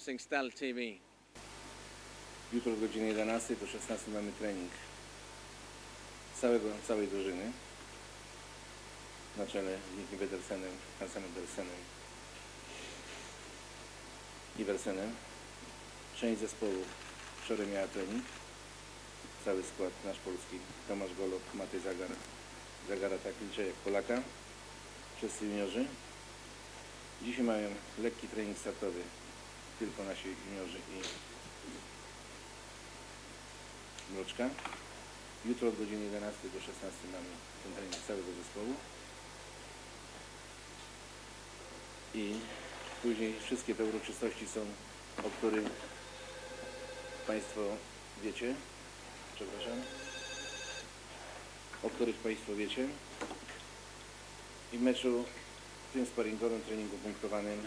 watching Stal TV. Jutro od godziny 11 do 16 mamy trening całego, całej drużyny na czele z Nikim Pedersenem, Hansenem Dersenem i Wersenem. Część zespołu wczoraj miała trening. Cały skład nasz polski. Tomasz Golob, Matej Zagar, Zagara tak liczę jak Polaka. Wszyscy juniorzy. Dzisiaj mają lekki trening startowy. Tylko nasi juniorzy i Mroczka. Jutro od godziny 11 do 16 mamy ten całego zespołu. I później wszystkie te uroczystości są, o których Państwo wiecie. Przepraszam. O których Państwo wiecie. I w meczu tym sparingowym, treningu punktowanym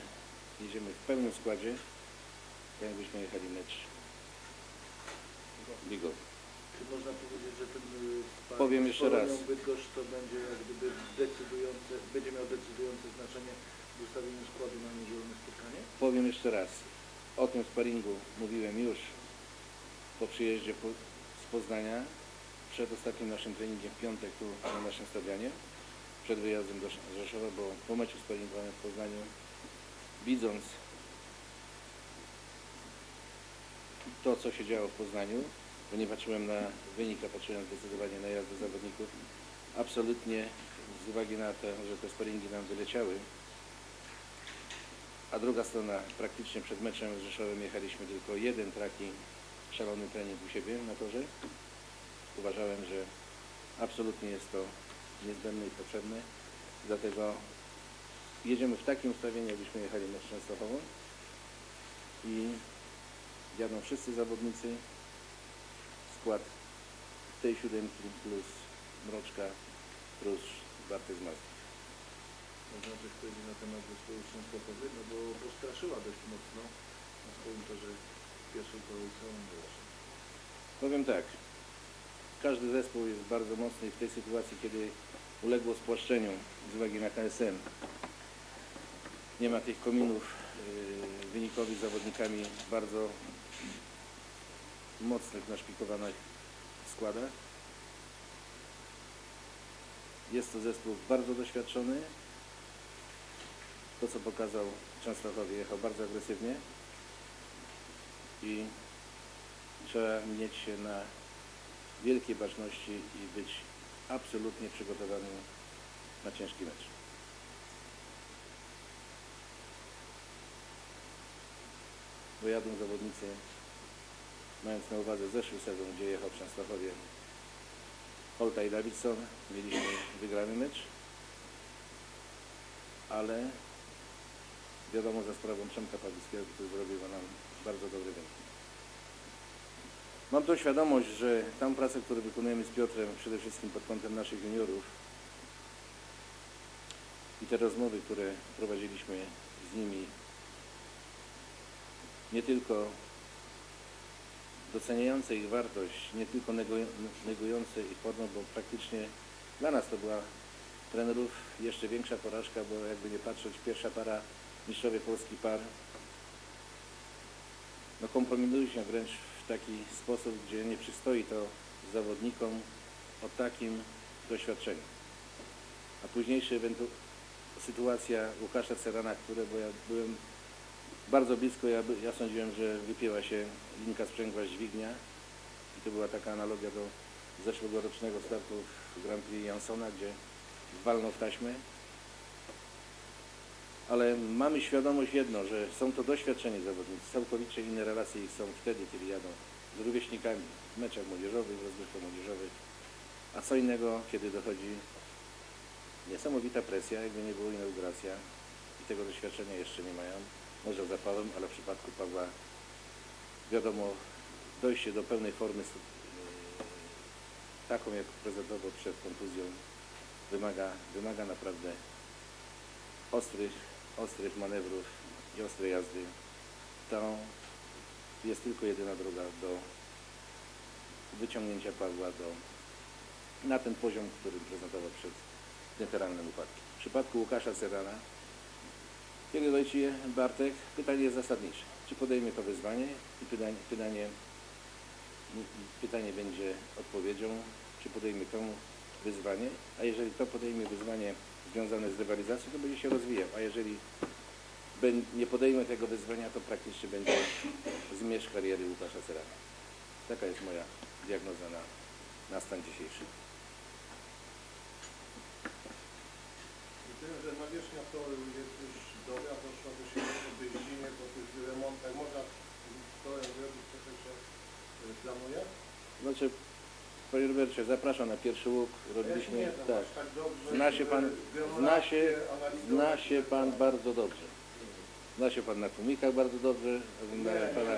jedziemy w pełnym składzie, jakbyśmy jechali mecz ligowy. Czy można powiedzieć, że ten y, Powiem z jeszcze raz. Bydgoszcz to będzie jak gdyby decydujące, będzie miał decydujące znaczenie w ustawieniu składu na niedzielne spotkanie? Powiem jeszcze raz. O tym sparingu mówiłem już po przyjeździe z Poznania, przed ostatnim naszym treningiem w piątek tu na naszym stadionie, przed wyjazdem do Sz- Rzeszowa, bo po meczu sparingowym w Poznaniu, widząc to, co się działo w Poznaniu, bo nie patrzyłem na wynik, a patrzyłem zdecydowanie na jazdę zawodników, absolutnie z uwagi na to, że te sparingi nam wyleciały, a druga strona, praktycznie przed meczem z Rzeszowem jechaliśmy tylko jeden taki szalony trening u siebie na torze. Uważałem, że absolutnie jest to niezbędne i potrzebne. Dlatego jedziemy w takim ustawieniu, jakbyśmy jechali mecz Częstochową i jadą wszyscy zawodnicy. Skład tej siódemki plus Mroczka plus Bartek z Mazdy. Można coś powiedzieć na temat zespołu Częstochowy, no bo postraszyła dość mocno na swoim torze pierwszej kolejce. Powiem tak. Każdy zespół jest bardzo mocny w tej sytuacji, kiedy uległo spłaszczeniu z uwagi na KSM. Nie ma tych kominów yy, wynikowych z zawodnikami bardzo mocnych, naszpikowanych składach. Jest to zespół bardzo doświadczony. To, co pokazał Częstochowie, jechał bardzo agresywnie i trzeba mieć się na wielkiej baczności i być absolutnie przygotowanym na ciężki mecz. Bo jadą zawodnicy, mając na uwadze zeszły sezon, gdzie jechał w Częstochowie Holta i Davidson, mieliśmy wygrany mecz, ale wiadomo za sprawą Przemka Pawlickiego, który zrobił nam bardzo dobry wynik. Mam tą świadomość, że tam pracę, którą wykonujemy z Piotrem, przede wszystkim pod kątem naszych juniorów i te rozmowy, które prowadziliśmy z nimi, nie tylko doceniające ich wartość, nie tylko neguj- negujące ich formę, bo praktycznie dla nas to była trenerów jeszcze większa porażka, bo jakby nie patrzeć, pierwsza para mistrzowie Polski par no kompromituje się wręcz w taki sposób, gdzie nie przystoi to zawodnikom o takim doświadczeniu. A późniejsza sytuacja Łukasza Serana, które, bo ja byłem bardzo blisko, ja, ja sądziłem, że wypięła się linka sprzęgła dźwignia i to była taka analogia do zeszłogorocznego startu w Grand Prix Jansona, gdzie walnął w taśmę. Ale mamy świadomość jedno, że są to doświadczeni zawodnicy. Całkowicie inne relacje ich są wtedy, kiedy jadą z rówieśnikami w meczach młodzieżowych, w rozgrywkach młodzieżowych. A co innego, kiedy dochodzi niesamowita presja, jakby nie było inauguracja i tego doświadczenia jeszcze nie mają. Może zapałem, ale w przypadku Pawła wiadomo, dojście do pełnej formy yy, taką, jak prezentował przed kontuzją, wymaga, wymaga naprawdę ostrych, ostrych manewrów i ostrej jazdy. To jest tylko jedyna droga do wyciągnięcia Pawła do, na ten poziom, który prezentował przed nieteralnym upadkiem. W przypadku Łukasza Serrana, kiedy dojdzie Bartek, pytanie jest zasadnicze. Czy podejmie to wyzwanie i pytanie, pytanie, pytanie będzie odpowiedzią, czy podejmie to wyzwanie, a jeżeli to podejmie wyzwanie związane z rywalizacją, to będzie się rozwijał, a jeżeli nie podejmie tego wyzwania, to praktycznie będzie zmierzch kariery Łukasza Serana. Taka jest moja diagnoza na, na stan dzisiejszy. Myślę, że nawierzchnia toru jest już dobra, doszła do siebie po jeździnie, po tych remontach. Można torem zrobić to, co się e, planuje? Znaczy, panie Robercie, zapraszam na pierwszy łuk. Robiliśmy, Ja znam tak. tak dobrze, Zna się pan, zna się, zna się pan bardzo dobrze. Zna się pan na tłumikach bardzo dobrze. Oglądałem nie, pana,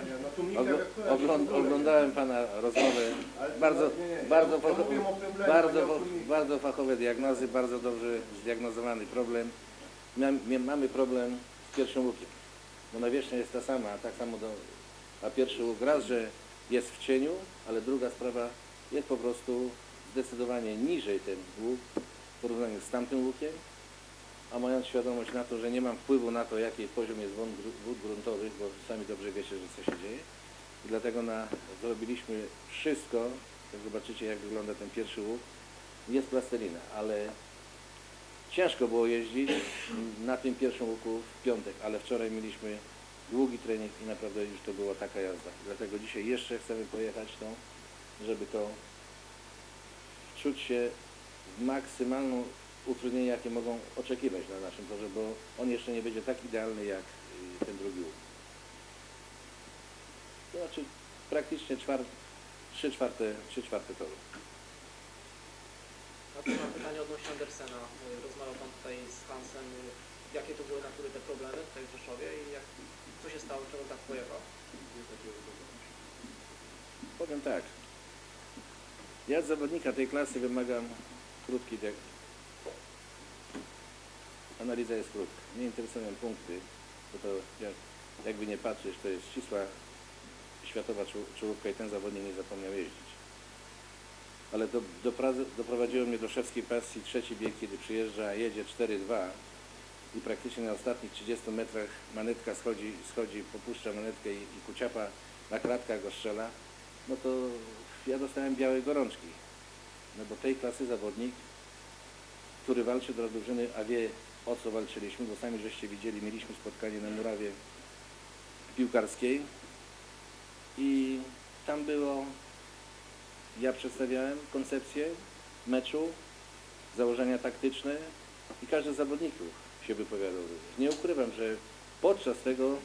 nie, ogl- ogląd, oglądałem pana rozmowę. Bardzo, nie, bardzo, ja, ja facho- mówię o problемie, bardzo, a bardzo fachowe diagnozy, bardzo dobrze zdiagnozowany problem. Mamy problem z pierwszym łukiem, bo nawierzchnia jest ta sama, a tak samo do, a pierwszy łuk raz, że jest w cieniu, ale druga sprawa jest po prostu zdecydowanie niżej ten łuk w porównaniu z tamtym łukiem, a mając świadomość na to, że nie mam wpływu na to, jaki poziom jest wód gruntowych, bo sami dobrze wiecie, że co się dzieje. I dlatego na, zrobiliśmy wszystko, jak zobaczycie, jak wygląda ten pierwszy łuk. Jest plastelina, ale ciężko było jeździć na tym pierwszym łuku w piątek, ale wczoraj mieliśmy długi trening i naprawdę już to była taka jazda. Dlatego dzisiaj jeszcze chcemy pojechać tą, żeby to czuć się w maksymalną utrudnienie, jakie mogą oczekiwać na naszym torze, bo on jeszcze nie będzie tak idealny jak y, ten drugi łuk. To znaczy praktycznie czwar, trzy czwarte, trzy czwarte toru. Tu mam pytanie odnośnie Andersena. Rozmawiał Pan tutaj z Hansem. Jakie to były natury te problemy tutaj w Rzeszowie i jak, co się stało, czemu tak pojechał? Powiem tak. Ja od zawodnika tej klasy wymagam krótki dek. Analiza jest krótka. Nie interesują punkty, bo to jak, jakby nie patrzeć, to jest ścisła światowa czoł- czołówka i ten zawodnik nie zapomniał jeździć. Ale do, dopra- doprowadziło mnie do szewskiej pasji trzeci bieg, kiedy przyjeżdża, jedzie 4-2 i praktycznie na ostatnich 30 metrach manetka schodzi, schodzi popuszcza manetkę i, i kuciapa na kratkach go strzela, no to ja dostałem białe gorączki. No bo tej klasy zawodnik, który walczy do drużyny, a wie o co walczyliśmy, bo sami żeście widzieli, mieliśmy spotkanie na murawie piłkarskiej i tam było, ja przedstawiałem koncepcję meczu, założenia taktyczne i każdy z zawodników się wypowiadał. Nie ukrywam, że podczas tego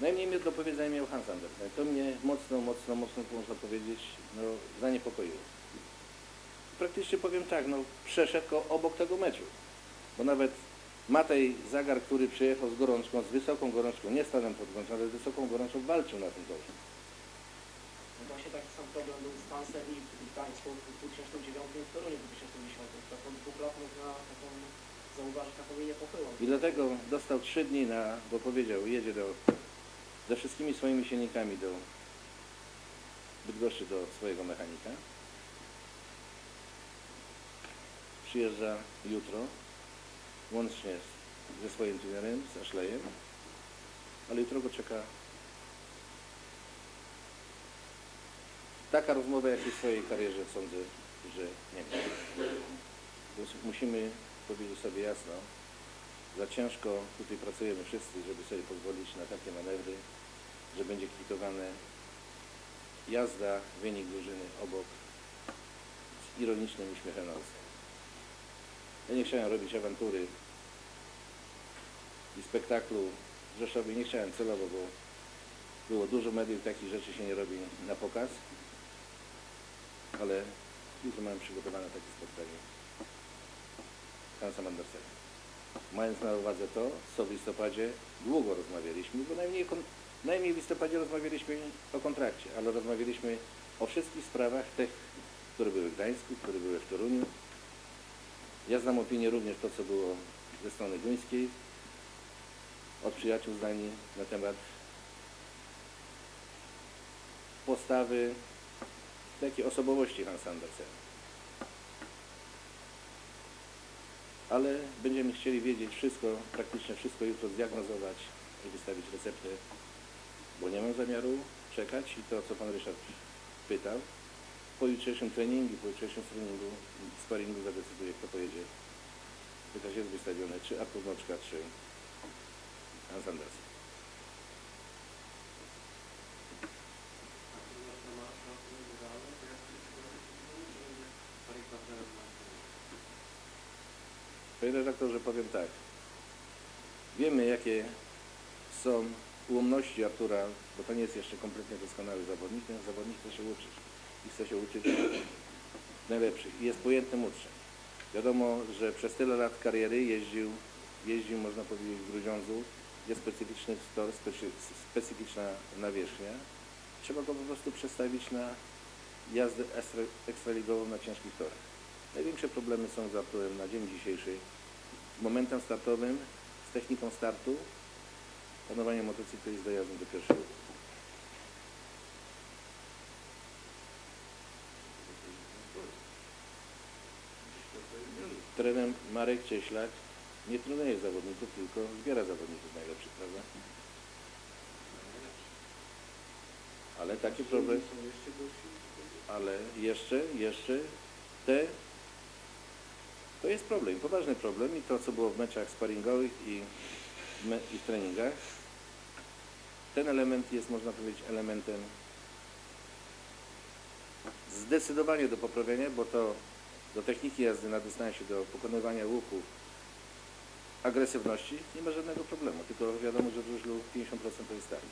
najmniej mnie do powiedzenia miał Hans Andersen. To mnie mocno, mocno, mocno, można powiedzieć, no, zaniepokoiło. Praktycznie powiem tak, no, przeszedł obok tego meczu. Bo nawet Matej Zagar, który przyjechał z gorączką, z wysoką gorączką, nie stanem pod gorączką, ale z wysoką gorączką, walczył na tym torze. Właśnie taki sam problem był z Hansem i w Gdańsku w 2009 i w Toruniu w 2010. Tak od dwóch można taką zauważyć taką linię pochyłą. I dlatego dostał trzy dni na, bo powiedział, jedzie do, ze wszystkimi swoimi silnikami do Bydgoszczy do swojego mechanika. Przyjeżdża jutro, łącznie ze swoim trenerem, z Ashleyem, ale jutro go czeka taka rozmowa, jak i w swojej karierze sądzę, że nie ma. Więc Musimy powiedzieć sobie jasno, za ciężko tutaj pracujemy wszyscy, żeby sobie pozwolić na takie manewry, że będzie kwitowane jazda, wynik drużyny obok z ironicznym uśmiechem na. Ja nie chciałem robić awantury i spektaklu w Rzeszowie. Nie chciałem celowo, bo było dużo mediów, takich rzeczy się nie robi na pokaz. Ale jutro mamy przygotowane takie spotkanie Hansa Andersena. Mając na uwadze to, co w listopadzie długo rozmawialiśmy, bo najmniej, najmniej w listopadzie rozmawialiśmy o kontrakcie, ale rozmawialiśmy o wszystkich sprawach, tych, które były w Gdańsku, które były w Toruniu. Ja znam opinię również to, co było ze strony duńskiej, od przyjaciół z Danii na temat postawy takiej osobowości Hansa Andersena. Ale będziemy chcieli wiedzieć wszystko, praktycznie wszystko jutro zdiagnozować i wystawić receptę bo nie mam zamiaru czekać i to, co Pan Ryszard pytał, po jutrzejszym treningu, po jutrzejszym treningu, sparingu zadecyduję, kto pojedzie. Pytać jest wystawione, czy Artur Moczka, czy Hans Andersen. Panie redaktorze, powiem tak. Wiemy, jakie są ułomności Artura, bo to nie jest jeszcze kompletnie doskonały zawodnik. Ten zawodnik chce się uczyć i chce się uczyć najlepszych. I jest pojętnym uczniem. Wiadomo, że przez tyle lat kariery jeździł, jeździł można powiedzieć w Grudziądzu, jest specyficzny tor, specy, specyficzna nawierzchnia. Trzeba go po prostu przestawić na jazdę ekstra, ekstraligową na ciężkich torach. Największe problemy są z Arturem na dzień dzisiejszy. Momentem startowym, z techniką startu, panowanie motocyklu i z dojazdem do pierwszego. Trener Marek Cieślak nie trenuje zawodników, tylko zbiera zawodników najlepszych, prawda? Ale taki problem, ale jeszcze, jeszcze te, to jest problem, poważny problem i to, co było w meczach sparingowych i, i w treningach, ten element jest, można powiedzieć, elementem zdecydowanie do poprawienia, bo to do techniki jazdy na dystansie, do pokonywania łuku, agresywności nie ma żadnego problemu, tylko wiadomo, że w żużlu 50% to jest start.